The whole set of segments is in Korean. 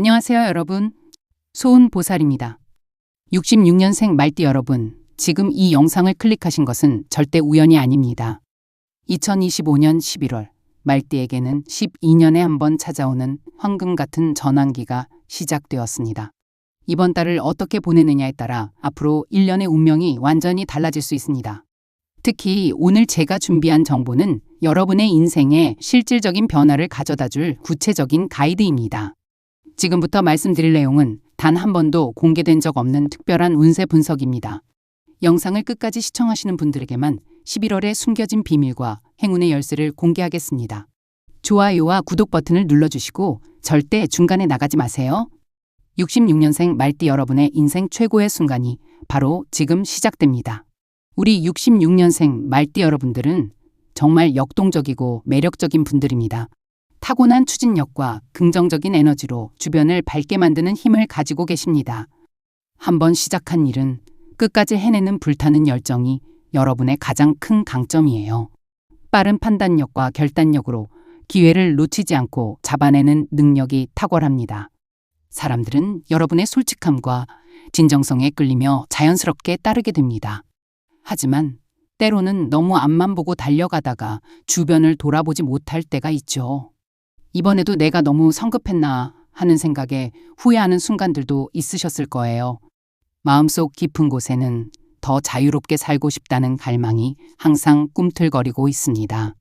안녕하세요, 여러분. 소은 보살입니다. 66년생 말띠 여러분, 지금 이 영상을 클릭하신 것은 절대 우연이 아닙니다. 2025년 11월, 말띠에게는 12년에 한 번 찾아오는 황금 같은 전환기가 시작되었습니다. 이번 달을 어떻게 보내느냐에 따라 앞으로 1년의 운명이 완전히 달라질 수 있습니다. 특히 오늘 제가 준비한 정보는 여러분의 인생에 실질적인 변화를 가져다 줄 구체적인 가이드입니다. 지금부터 말씀드릴 내용은 단 한 번도 공개된 적 없는 특별한 운세 분석입니다. 영상을 끝까지 시청하시는 분들에게만 11월의 숨겨진 비밀과 행운의 열쇠를 공개하겠습니다. 좋아요와 구독 버튼을 눌러주시고 절대 중간에 나가지 마세요. 66년생 말띠 여러분의 인생 최고의 순간이 바로 지금 시작됩니다. 우리 66년생 말띠 여러분들은 정말 역동적이고 매력적인 분들입니다. 타고난 추진력과 긍정적인 에너지로 주변을 밝게 만드는 힘을 가지고 계십니다. 한번 시작한 일은 끝까지 해내는 불타는 열정이 여러분의 가장 큰 강점이에요. 빠른 판단력과 결단력으로 기회를 놓치지 않고 잡아내는 능력이 탁월합니다. 사람들은 여러분의 솔직함과 진정성에 끌리며 자연스럽게 따르게 됩니다. 하지만 때로는 너무 앞만 보고 달려가다가 주변을 돌아보지 못할 때가 있죠. 이번에도 내가 너무 성급했나 하는 생각에 후회하는 순간들도 있으셨을 거예요. 마음속 깊은 곳에는 더 자유롭게 살고 싶다는 갈망이 항상 꿈틀거리고 있습니다.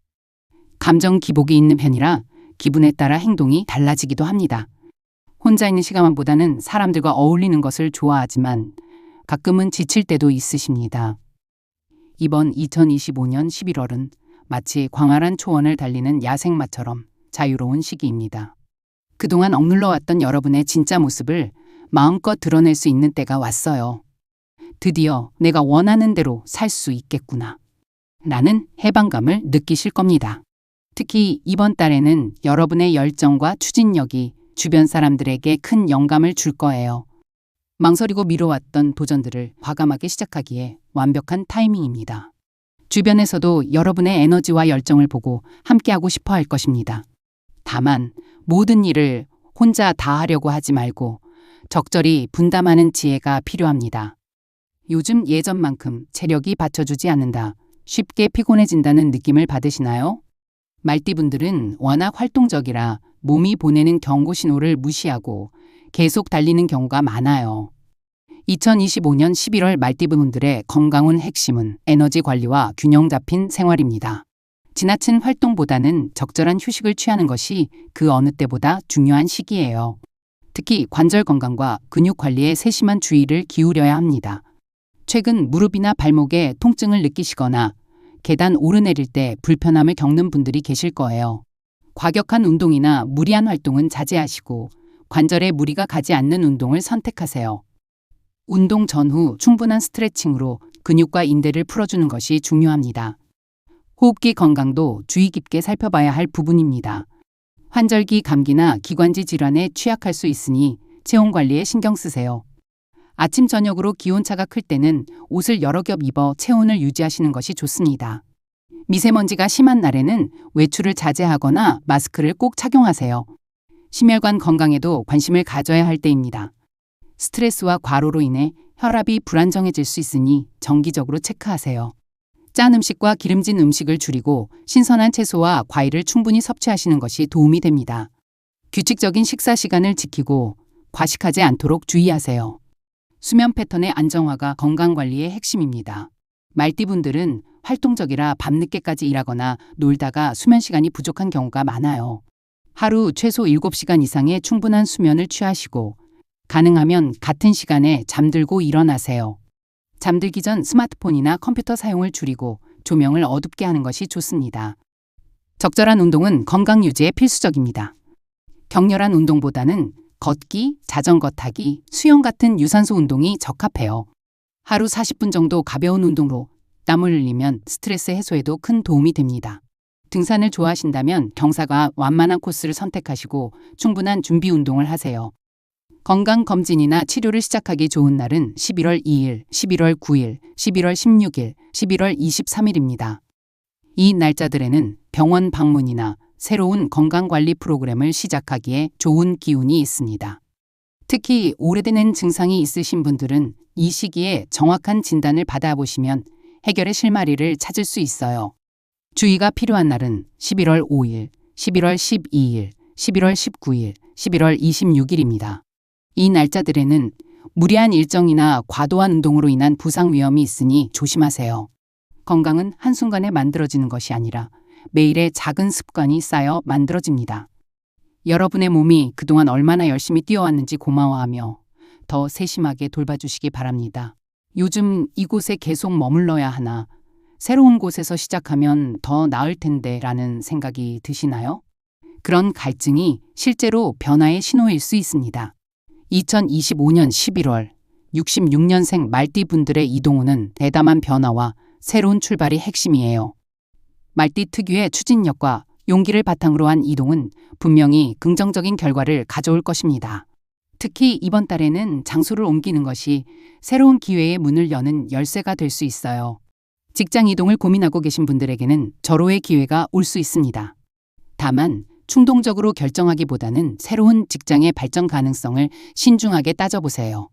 감정 기복이 있는 편이라 기분에 따라 행동이 달라지기도 합니다. 혼자 있는 시간보다는 사람들과 어울리는 것을 좋아하지만 가끔은 지칠 때도 있으십니다. 이번 2025년 11월은 마치 광활한 초원을 달리는 야생마처럼 자유로운 시기입니다. 그동안 억눌러 왔던 여러분의 진짜 모습을 마음껏 드러낼 수 있는 때가 왔어요. 드디어 내가 원하는 대로 살 수 있겠구나. 라는 해방감을 느끼실 겁니다. 특히 이번 달에는 여러분의 열정과 추진력이 주변 사람들에게 큰 영감을 줄 거예요. 망설이고 미뤄왔던 도전들을 과감하게 시작하기에 완벽한 타이밍입니다. 주변에서도 여러분의 에너지와 열정을 보고 함께하고 싶어 할 것입니다. 다만 모든 일을 혼자 다 하려고 하지 말고 적절히 분담하는 지혜가 필요합니다. 요즘 예전만큼 체력이 받쳐주지 않는다. 쉽게 피곤해진다는 느낌을 받으시나요? 말띠분들은 워낙 활동적이라 몸이 보내는 경고 신호를 무시하고 계속 달리는 경우가 많아요. 2025년 11월 말띠분들의 건강운 핵심은 에너지 관리와 균형 잡힌 생활입니다. 지나친 활동보다는 적절한 휴식을 취하는 것이 그 어느 때보다 중요한 시기예요. 특히 관절 건강과 근육 관리에 세심한 주의를 기울여야 합니다. 최근 무릎이나 발목에 통증을 느끼시거나 계단 오르내릴 때 불편함을 겪는 분들이 계실 거예요. 과격한 운동이나 무리한 활동은 자제하시고 관절에 무리가 가지 않는 운동을 선택하세요. 운동 전후 충분한 스트레칭으로 근육과 인대를 풀어주는 것이 중요합니다. 호흡기 건강도 주의 깊게 살펴봐야 할 부분입니다. 환절기 감기나 기관지 질환에 취약할 수 있으니 체온 관리에 신경 쓰세요. 아침 저녁으로 기온차가 클 때는 옷을 여러 겹 입어 체온을 유지하시는 것이 좋습니다. 미세먼지가 심한 날에는 외출을 자제하거나 마스크를 꼭 착용하세요. 심혈관 건강에도 관심을 가져야 할 때입니다. 스트레스와 과로로 인해 혈압이 불안정해질 수 있으니 정기적으로 체크하세요. 짠 음식과 기름진 음식을 줄이고 신선한 채소와 과일을 충분히 섭취하시는 것이 도움이 됩니다. 규칙적인 식사 시간을 지키고 과식하지 않도록 주의하세요. 수면 패턴의 안정화가 건강 관리의 핵심입니다. 말띠분들은 활동적이라 밤늦게까지 일하거나 놀다가 수면 시간이 부족한 경우가 많아요. 하루 최소 7시간 이상의 충분한 수면을 취하시고 가능하면 같은 시간에 잠들고 일어나세요. 잠들기 전 스마트폰이나 컴퓨터 사용을 줄이고 조명을 어둡게 하는 것이 좋습니다. 적절한 운동은 건강 유지에 필수적입니다. 격렬한 운동보다는 걷기, 자전거 타기, 수영 같은 유산소 운동이 적합해요. 하루 40분 정도 가벼운 운동으로 땀을 흘리면 스트레스 해소에도 큰 도움이 됩니다. 등산을 좋아하신다면 경사가 완만한 코스를 선택하시고 충분한 준비 운동을 하세요. 건강검진이나 치료를 시작하기 좋은 날은 11월 2일, 11월 9일, 11월 16일, 11월 23일입니다. 이 날짜들에는 병원 방문이나 새로운 건강관리 프로그램을 시작하기에 좋은 기운이 있습니다. 특히 오래된 증상이 있으신 분들은 이 시기에 정확한 진단을 받아보시면 해결의 실마리를 찾을 수 있어요. 주의가 필요한 날은 11월 5일, 11월 12일, 11월 19일, 11월 26일입니다. 이 날짜들에는 무리한 일정이나 과도한 운동으로 인한 부상 위험이 있으니 조심하세요. 건강은 한순간에 만들어지는 것이 아니라 매일의 작은 습관이 쌓여 만들어집니다. 여러분의 몸이 그동안 얼마나 열심히 뛰어왔는지 고마워하며 더 세심하게 돌봐주시기 바랍니다. 요즘 이곳에 계속 머물러야 하나 새로운 곳에서 시작하면 더 나을 텐데 라는 생각이 드시나요? 그런 갈증이 실제로 변화의 신호일 수 있습니다. 2025년 11월 66년생 말띠 분들의 이동우는 대담한 변화와 새로운 출발이 핵심이에요. 말띠 특유의 추진력과 용기를 바탕으로 한 이동은 분명히 긍정적인 결과를 가져올 것입니다. 특히 이번 달에는 장소를 옮기는 것이 새로운 기회의 문을 여는 열쇠가 될 수 있어요. 직장 이동을 고민하고 계신 분들에게는 절호의 기회가 올 수 있습니다. 다만 충동적으로 결정하기보다는 새로운 직장의 발전 가능성을 신중하게 따져보세요.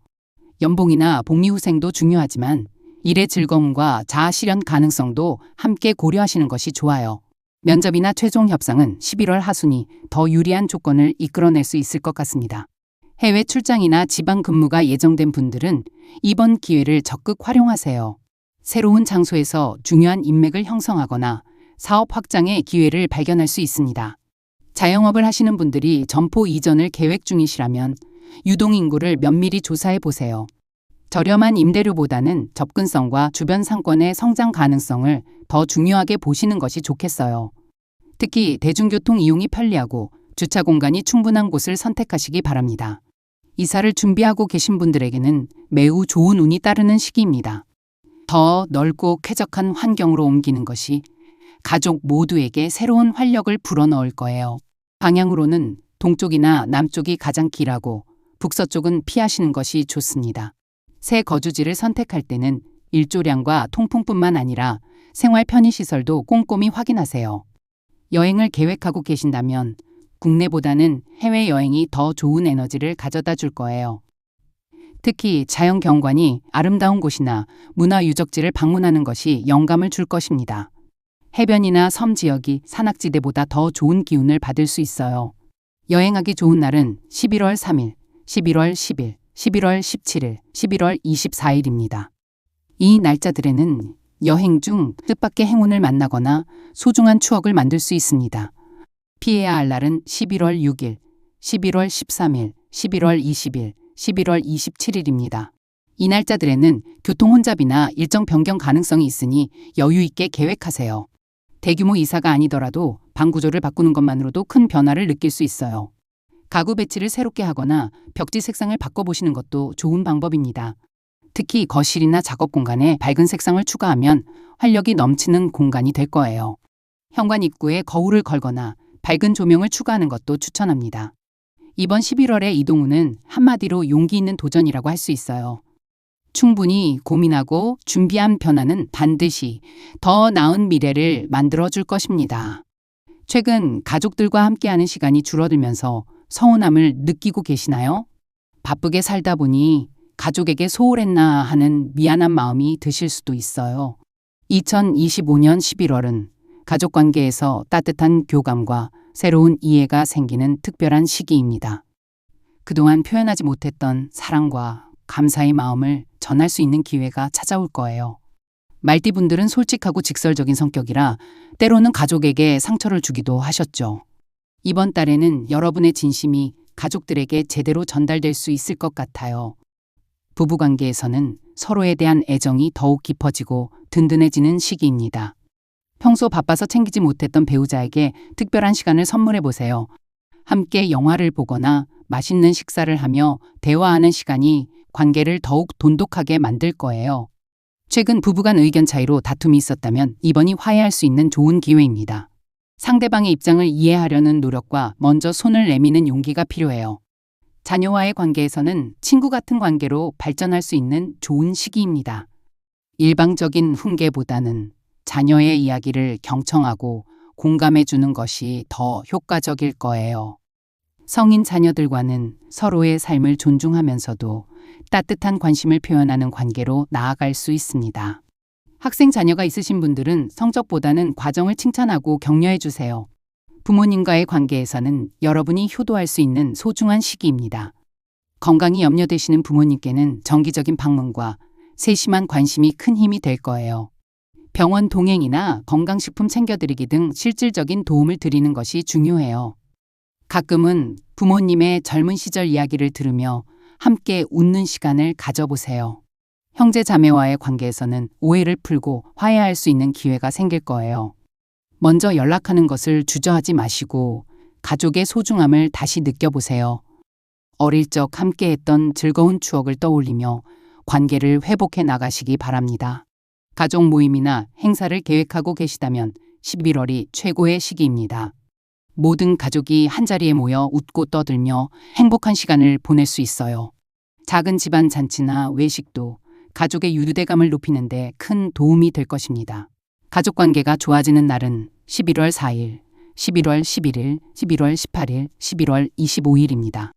연봉이나 복리 후생도 중요하지만 일의 즐거움과 자아 실현 가능성도 함께 고려하시는 것이 좋아요. 면접이나 최종 협상은 11월 하순이 더 유리한 조건을 이끌어낼 수 있을 것 같습니다. 해외 출장이나 지방 근무가 예정된 분들은 이번 기회를 적극 활용하세요. 새로운 장소에서 중요한 인맥을 형성하거나 사업 확장의 기회를 발견할 수 있습니다. 자영업을 하시는 분들이 점포 이전을 계획 중이시라면 유동인구를 면밀히 조사해 보세요. 저렴한 임대료보다는 접근성과 주변 상권의 성장 가능성을 더 중요하게 보시는 것이 좋겠어요. 특히 대중교통 이용이 편리하고 주차 공간이 충분한 곳을 선택하시기 바랍니다. 이사를 준비하고 계신 분들에게는 매우 좋은 운이 따르는 시기입니다. 더 넓고 쾌적한 환경으로 옮기는 것이 가족 모두에게 새로운 활력을 불어넣을 거예요. 방향으로는 동쪽이나 남쪽이 가장 길하고 북서쪽은 피하시는 것이 좋습니다. 새 거주지를 선택할 때는 일조량과 통풍뿐만 아니라 생활 편의시설도 꼼꼼히 확인하세요. 여행을 계획하고 계신다면 국내보다는 해외여행이 더 좋은 에너지를 가져다 줄 거예요. 특히 자연 경관이 아름다운 곳이나 문화 유적지를 방문하는 것이 영감을 줄 것입니다. 해변이나 섬 지역이 산악지대보다 더 좋은 기운을 받을 수 있어요. 여행하기 좋은 날은 11월 3일, 11월 10일, 11월 17일, 11월 24일입니다. 이 날짜들에는 여행 중 뜻밖의 행운을 만나거나 소중한 추억을 만들 수 있습니다. 피해야 할 날은 11월 6일, 11월 13일, 11월 20일, 11월 27일입니다. 이 날짜들에는 교통 혼잡이나 일정 변경 가능성이 있으니 여유 있게 계획하세요. 대규모 이사가 아니더라도 방 구조를 바꾸는 것만으로도 큰 변화를 느낄 수 있어요. 가구 배치를 새롭게 하거나 벽지 색상을 바꿔보시는 것도 좋은 방법입니다. 특히 거실이나 작업 공간에 밝은 색상을 추가하면 활력이 넘치는 공간이 될 거예요. 현관 입구에 거울을 걸거나 밝은 조명을 추가하는 것도 추천합니다. 이번 11월의 이동우는 한마디로 용기 있는 도전이라고 할 수 있어요. 충분히 고민하고 준비한 변화는 반드시 더 나은 미래를 만들어 줄 것입니다. 최근 가족들과 함께하는 시간이 줄어들면서 서운함을 느끼고 계시나요? 바쁘게 살다 보니 가족에게 소홀했나 하는 미안한 마음이 드실 수도 있어요. 2025년 11월은 가족 관계에서 따뜻한 교감과 새로운 이해가 생기는 특별한 시기입니다. 그동안 표현하지 못했던 사랑과 감사의 마음을 전할 수 있는 기회가 찾아올 거예요. 말띠분들은 솔직하고 직설적인 성격이라 때로는 가족에게 상처를 주기도 하셨죠. 이번 달에는 여러분의 진심이 가족들에게 제대로 전달될 수 있을 것 같아요. 부부관계에서는 서로에 대한 애정이 더욱 깊어지고 든든해지는 시기입니다. 평소 바빠서 챙기지 못했던 배우자에게 특별한 시간을 선물해 보세요. 함께 영화를 보거나 맛있는 식사를 하며 대화하는 시간이 관계를 더욱 돈독하게 만들 거예요. 최근 부부간 의견 차이로 다툼이 있었다면 이번이 화해할 수 있는 좋은 기회입니다. 상대방의 입장을 이해하려는 노력과 먼저 손을 내미는 용기가 필요해요. 자녀와의 관계에서는 친구 같은 관계로 발전할 수 있는 좋은 시기입니다. 일방적인 훈계보다는 자녀의 이야기를 경청하고 공감해 주는 것이 더 효과적일 거예요. 성인 자녀들과는 서로의 삶을 존중하면서도 따뜻한 관심을 표현하는 관계로 나아갈 수 있습니다. 학생 자녀가 있으신 분들은 성적보다는 과정을 칭찬하고 격려해 주세요. 부모님과의 관계에서는 여러분이 효도할 수 있는 소중한 시기입니다. 건강이 염려되시는 부모님께는 정기적인 방문과 세심한 관심이 큰 힘이 될 거예요. 병원 동행이나 건강식품 챙겨드리기 등 실질적인 도움을 드리는 것이 중요해요. 가끔은 부모님의 젊은 시절 이야기를 들으며 함께 웃는 시간을 가져보세요. 형제 자매와의 관계에서는 오해를 풀고 화해할 수 있는 기회가 생길 거예요. 먼저 연락하는 것을 주저하지 마시고 가족의 소중함을 다시 느껴보세요. 어릴 적 함께 했던 즐거운 추억을 떠올리며 관계를 회복해 나가시기 바랍니다. 가족 모임이나 행사를 계획하고 계시다면 11월이 최고의 시기입니다. 모든 가족이 한자리에 모여 웃고 떠들며 행복한 시간을 보낼 수 있어요. 작은 집안 잔치나 외식도 가족의 유대감을 높이는데 큰 도움이 될 것입니다. 가족 관계가 좋아지는 날은 11월 4일, 11월 11일, 11월 18일, 11월 25일입니다.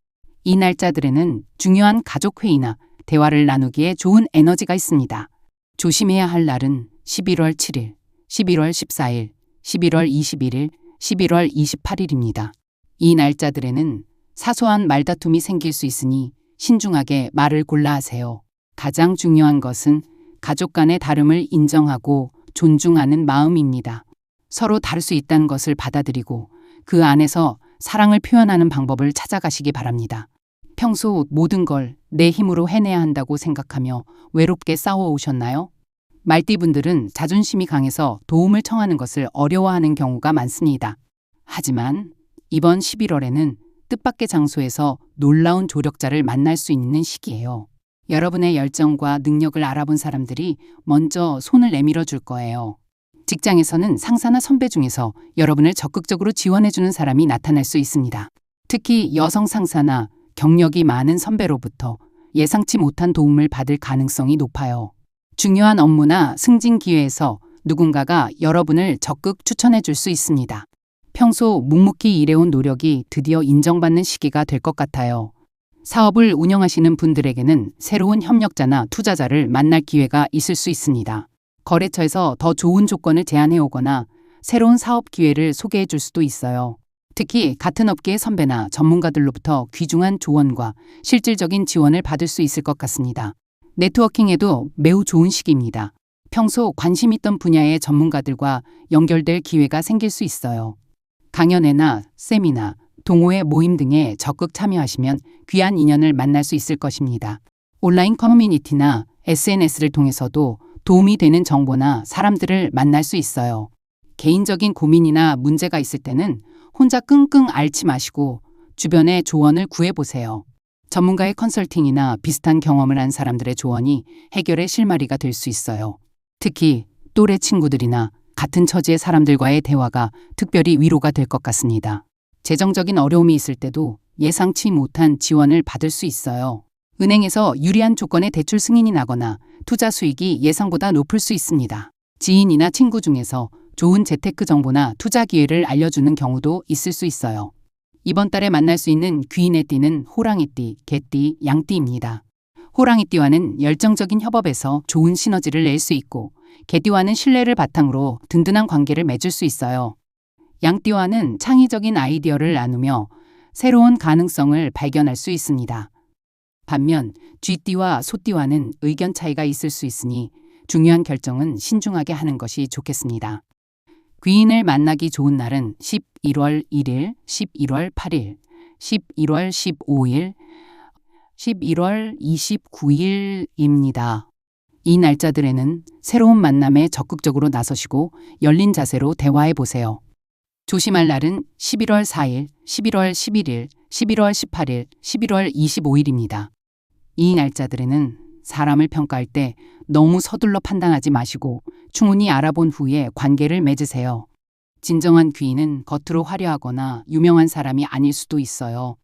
이 날짜들에는 중요한 가족 회의나 대화를 나누기에 좋은 에너지가 있습니다. 조심해야 할 날은 11월 7일, 11월 14일, 11월 21일, 11월 28일입니다. 이 날짜들에는 사소한 말다툼이 생길 수 있으니 신중하게 말을 골라 하세요. 가장 중요한 것은 가족 간의 다름을 인정하고 존중하는 마음입니다. 서로 다를 수 있다는 것을 받아들이고 그 안에서 사랑을 표현하는 방법을 찾아가시기 바랍니다. 평소 모든 걸 내 힘으로 해내야 한다고 생각하며 외롭게 싸워 오셨나요? 말띠분들은 자존심이 강해서 도움을 청하는 것을 어려워하는 경우가 많습니다. 하지만 이번 11월에는 뜻밖의 장소에서 놀라운 조력자를 만날 수 있는 시기예요. 여러분의 열정과 능력을 알아본 사람들이 먼저 손을 내밀어 줄 거예요. 직장에서는 상사나 선배 중에서 여러분을 적극적으로 지원해주는 사람이 나타날 수 있습니다. 특히 여성 상사나 경력이 많은 선배로부터 예상치 못한 도움을 받을 가능성이 높아요. 중요한 업무나 승진 기회에서 누군가가 여러분을 적극 추천해 줄 수 있습니다. 평소 묵묵히 일해온 노력이 드디어 인정받는 시기가 될 것 같아요. 사업을 운영하시는 분들에게는 새로운 협력자나 투자자를 만날 기회가 있을 수 있습니다. 거래처에서 더 좋은 조건을 제안해 오거나 새로운 사업 기회를 소개해 줄 수도 있어요. 특히 같은 업계의 선배나 전문가들로부터 귀중한 조언과 실질적인 지원을 받을 수 있을 것 같습니다. 네트워킹에도 매우 좋은 시기입니다. 평소 관심 있던 분야의 전문가들과 연결될 기회가 생길 수 있어요. 강연회나 세미나, 동호회 모임 등에 적극 참여하시면 귀한 인연을 만날 수 있을 것입니다. 온라인 커뮤니티나 SNS를 통해서도 도움이 되는 정보나 사람들을 만날 수 있어요. 개인적인 고민이나 문제가 있을 때는 혼자 끙끙 앓지 마시고 주변의 조언을 구해보세요. 전문가의 컨설팅이나 비슷한 경험을 한 사람들의 조언이 해결의 실마리가 될 수 있어요. 특히 또래 친구들이나 같은 처지의 사람들과의 대화가 특별히 위로가 될 것 같습니다. 재정적인 어려움이 있을 때도 예상치 못한 지원을 받을 수 있어요. 은행에서 유리한 조건의 대출 승인이 나거나 투자 수익이 예상보다 높을 수 있습니다. 지인이나 친구 중에서 좋은 재테크 정보나 투자 기회를 알려주는 경우도 있을 수 있어요. 이번 달에 만날 수 있는 귀인의 띠는 호랑이띠, 개띠, 양띠입니다. 호랑이띠와는 열정적인 협업에서 좋은 시너지를 낼 수 있고 개띠와는 신뢰를 바탕으로 든든한 관계를 맺을 수 있어요. 양띠와는 창의적인 아이디어를 나누며 새로운 가능성을 발견할 수 있습니다. 반면 쥐띠와 소띠와는 의견 차이가 있을 수 있으니 중요한 결정은 신중하게 하는 것이 좋겠습니다. 귀인을 만나기 좋은 날은 11월 1일, 11월 8일, 11월 15일, 11월 29일입니다. 이 날짜들에는 새로운 만남에 적극적으로 나서시고 열린 자세로 대화해 보세요. 조심할 날은 11월 4일, 11월 11일, 11월 18일, 11월 25일입니다. 이 날짜들에는 사람을 평가할 때 너무 서둘러 판단하지 마시고 충분히 알아본 후에 관계를 맺으세요. 진정한 귀인은 겉으로 화려하거나 유명한 사람이 아닐 수도 있어요.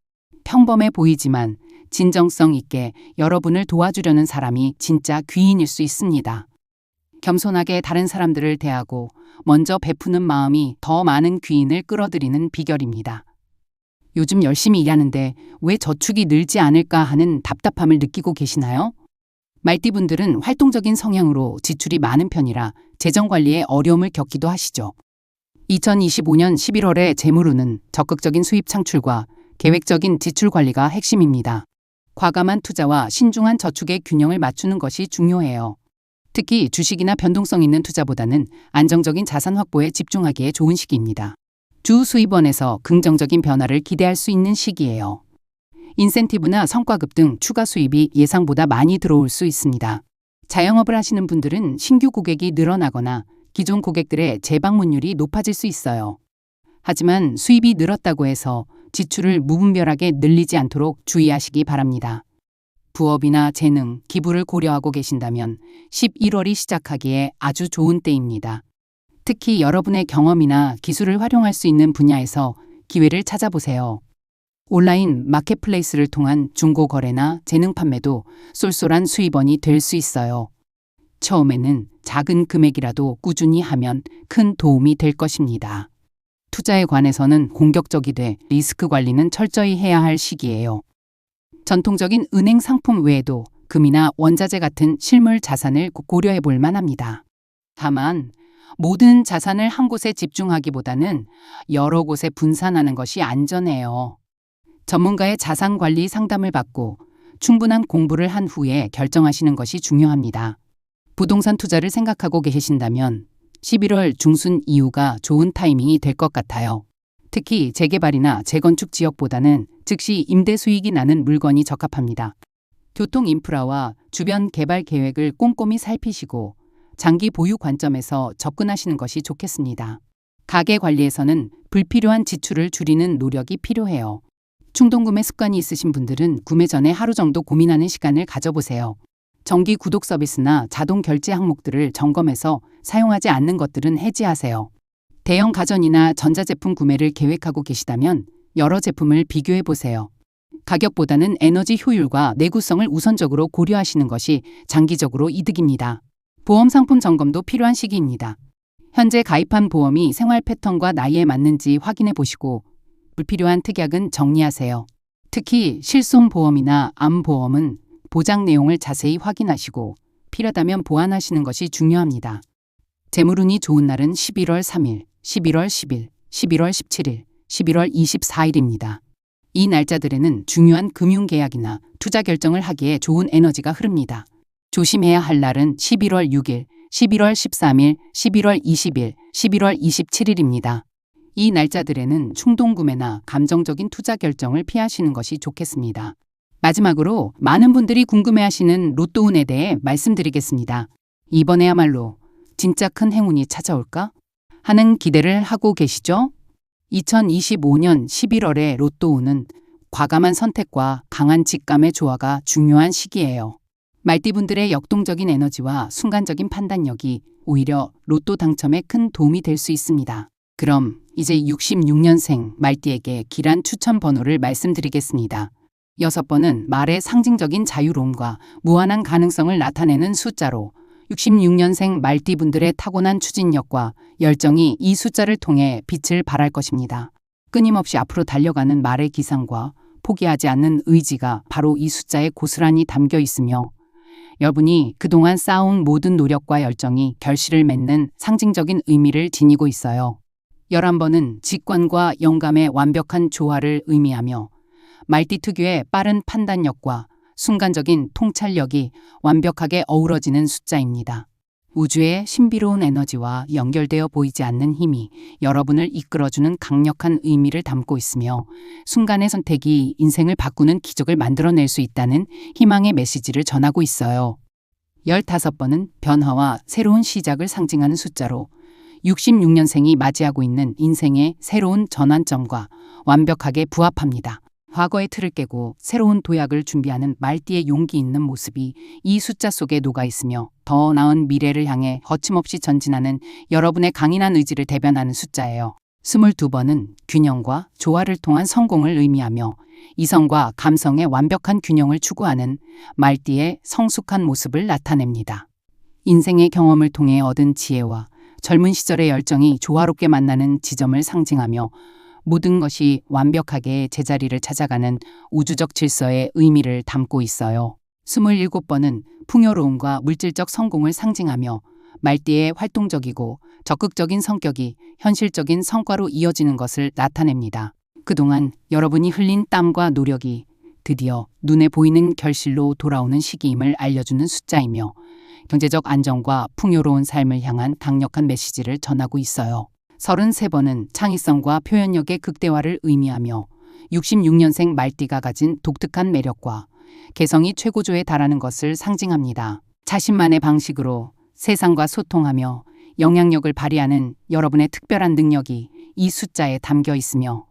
평범해 보이지만 진정성 있게 여러분을 도와주려는 사람이 진짜 귀인일 수 있습니다. 겸손하게 다른 사람들을 대하고 먼저 베푸는 마음이 더 많은 귀인을 끌어들이는 비결입니다. 요즘 열심히 일하는데 왜 저축이 늘지 않을까 하는 답답함을 느끼고 계시나요? 말띠분들은 활동적인 성향으로 지출이 많은 편이라 재정 관리에 어려움을 겪기도 하시죠. 2025년 11월의 재물운은 적극적인 수입 창출과 계획적인 지출 관리가 핵심입니다. 과감한 투자와 신중한 저축의 균형을 맞추는 것이 중요해요. 특히 주식이나 변동성 있는 투자보다는 안정적인 자산 확보에 집중하기에 좋은 시기입니다. 주 수입원에서 긍정적인 변화를 기대할 수 있는 시기예요. 인센티브나 성과급 등 추가 수입이 예상보다 많이 들어올 수 있습니다. 자영업을 하시는 분들은 신규 고객이 늘어나거나 기존 고객들의 재방문율이 높아질 수 있어요. 하지만 수입이 늘었다고 해서 지출을 무분별하게 늘리지 않도록 주의하시기 바랍니다. 부업이나 재능, 기부를 고려하고 계신다면 11월이 시작하기에 아주 좋은 때입니다. 특히 여러분의 경험이나 기술을 활용할 수 있는 분야에서 기회를 찾아보세요. 온라인 마켓플레이스를 통한 중고 거래나 재능 판매도 쏠쏠한 수입원이 될 수 있어요. 처음에는 작은 금액이라도 꾸준히 하면 큰 도움이 될 것입니다. 투자에 관해서는 공격적이 돼 리스크 관리는 철저히 해야 할 시기예요. 전통적인 은행 상품 외에도 금이나 원자재 같은 실물 자산을 고려해 볼 만합니다. 다만 모든 자산을 한 곳에 집중하기보다는 여러 곳에 분산하는 것이 안전해요. 전문가의 자산 관리 상담을 받고 충분한 공부를 한 후에 결정하시는 것이 중요합니다. 부동산 투자를 생각하고 계신다면 11월 중순 이후가 좋은 타이밍이 될 것 같아요. 특히 재개발이나 재건축 지역보다는 즉시 임대 수익이 나는 물건이 적합합니다. 교통 인프라와 주변 개발 계획을 꼼꼼히 살피시고 장기 보유 관점에서 접근하시는 것이 좋겠습니다. 가계 관리에서는 불필요한 지출을 줄이는 노력이 필요해요. 충동구매 습관이 있으신 분들은 구매 전에 하루 정도 고민하는 시간을 가져보세요. 정기 구독 서비스나 자동 결제 항목들을 점검해서 사용하지 않는 것들은 해지하세요. 대형 가전이나 전자제품 구매를 계획하고 계시다면 여러 제품을 비교해 보세요. 가격보다는 에너지 효율과 내구성을 우선적으로 고려하시는 것이 장기적으로 이득입니다. 보험 상품 점검도 필요한 시기입니다. 현재 가입한 보험이 생활 패턴과 나이에 맞는지 확인해 보시고 불필요한 특약은 정리하세요. 특히 실손 보험이나 암 보험은 보장 내용을 자세히 확인하시고 필요하다면 보완하시는 것이 중요합니다. 재물운이 좋은 날은 11월 3일, 11월 10일, 11월 17일, 11월 24일입니다. 이 날짜들에는 중요한 금융 계약이나 투자 결정을 하기에 좋은 에너지가 흐릅니다. 조심해야 할 날은 11월 6일, 11월 13일, 11월 20일, 11월 27일입니다. 이 날짜들에는 충동 구매나 감정적인 투자 결정을 피하시는 것이 좋겠습니다. 마지막으로 많은 분들이 궁금해하시는 로또운에 대해 말씀드리겠습니다. 이번에야말로 진짜 큰 행운이 찾아올까? 하는 기대를 하고 계시죠? 2025년 11월의 로또운은 과감한 선택과 강한 직감의 조화가 중요한 시기예요. 말띠분들의 역동적인 에너지와 순간적인 판단력이 오히려 로또 당첨에 큰 도움이 될 수 있습니다. 그럼 이제 66년생 말띠에게 길한 추천 번호를 말씀드리겠습니다. 여섯 번은 말의 상징적인 자유로움과 무한한 가능성을 나타내는 숫자로 66년생 말띠분들의 타고난 추진력과 열정이 이 숫자를 통해 빛을 발할 것입니다. 끊임없이 앞으로 달려가는 말의 기상과 포기하지 않는 의지가 바로 이 숫자에 고스란히 담겨 있으며 여러분이 그동안 쌓아온 모든 노력과 열정이 결실을 맺는 상징적인 의미를 지니고 있어요. 11번은 직관과 영감의 완벽한 조화를 의미하며 말띠 특유의 빠른 판단력과 순간적인 통찰력이 완벽하게 어우러지는 숫자입니다. 우주의 신비로운 에너지와 연결되어 보이지 않는 힘이 여러분을 이끌어주는 강력한 의미를 담고 있으며 순간의 선택이 인생을 바꾸는 기적을 만들어낼 수 있다는 희망의 메시지를 전하고 있어요. 15번은 변화와 새로운 시작을 상징하는 숫자로 66년생이 맞이하고 있는 인생의 새로운 전환점과 완벽하게 부합합니다. 과거의 틀을 깨고 새로운 도약을 준비하는 말띠의 용기 있는 모습이 이 숫자 속에 녹아 있으며 더 나은 미래를 향해 거침없이 전진하는 여러분의 강인한 의지를 대변하는 숫자예요. 22번은 균형과 조화를 통한 성공을 의미하며 이성과 감성의 완벽한 균형을 추구하는 말띠의 성숙한 모습을 나타냅니다. 인생의 경험을 통해 얻은 지혜와 젊은 시절의 열정이 조화롭게 만나는 지점을 상징하며 모든 것이 완벽하게 제자리를 찾아가는 우주적 질서의 의미를 담고 있어요. 27번은 풍요로움과 물질적 성공을 상징하며 말띠의 활동적이고 적극적인 성격이 현실적인 성과로 이어지는 것을 나타냅니다. 그동안 여러분이 흘린 땀과 노력이 드디어 눈에 보이는 결실로 돌아오는 시기임을 알려주는 숫자이며 경제적 안정과 풍요로운 삶을 향한 강력한 메시지를 전하고 있어요. 33번은 창의성과 표현력의 극대화를 의미하며 66년생 말띠가 가진 독특한 매력과 개성이 최고조에 달하는 것을 상징합니다. 자신만의 방식으로 세상과 소통하며 영향력을 발휘하는 여러분의 특별한 능력이 이 숫자에 담겨 있으며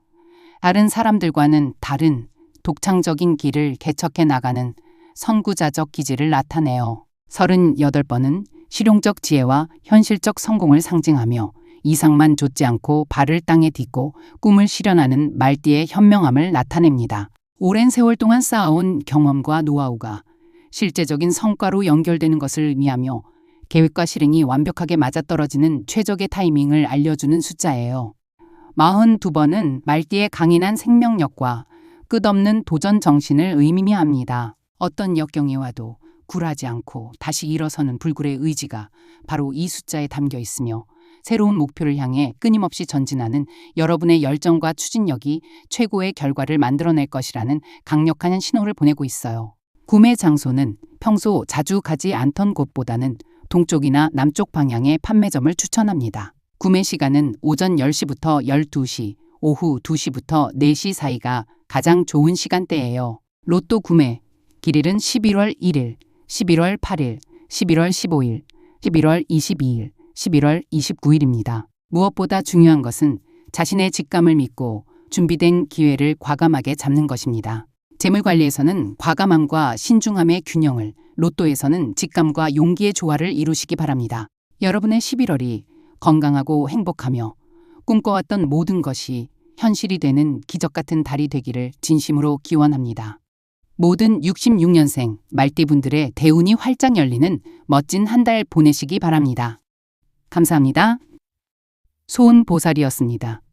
다른 사람들과는 다른 독창적인 길을 개척해 나가는 선구자적 기질을 나타내요. 38번은 실용적 지혜와 현실적 성공을 상징하며 이상만 좇지 않고 발을 땅에 딛고 꿈을 실현하는 말띠의 현명함을 나타냅니다. 오랜 세월 동안 쌓아온 경험과 노하우가 실제적인 성과로 연결되는 것을 의미하며 계획과 실행이 완벽하게 맞아떨어지는 최적의 타이밍을 알려주는 숫자예요. 42번은 말띠의 강인한 생명력과 끝없는 도전 정신을 의미합니다. 어떤 역경이 와도 굴하지 않고 다시 일어서는 불굴의 의지가 바로 이 숫자에 담겨 있으며 새로운 목표를 향해 끊임없이 전진하는 여러분의 열정과 추진력이 최고의 결과를 만들어낼 것이라는 강력한 신호를 보내고 있어요. 구매 장소는 평소 자주 가지 않던 곳보다는 동쪽이나 남쪽 방향의 판매점을 추천합니다. 구매 시간은 오전 10시부터 12시, 오후 2시부터 4시 사이가 가장 좋은 시간대예요. 로또 구매 길일은 11월 1일, 11월 8일, 11월 15일, 11월 22일, 11월 29일입니다. 무엇보다 중요한 것은 자신의 직감을 믿고 준비된 기회를 과감하게 잡는 것입니다. 재물 관리에서는 과감함과 신중함의 균형을, 로또에서는 직감과 용기의 조화를 이루시기 바랍니다. 여러분의 11월이 건강하고 행복하며 꿈꿔왔던 모든 것이 현실이 되는 기적 같은 달이 되기를 진심으로 기원합니다. 모든 66년생 말띠분들의 대운이 활짝 열리는 멋진 한 달 보내시기 바랍니다. 감사합니다. 소은 보살이었습니다.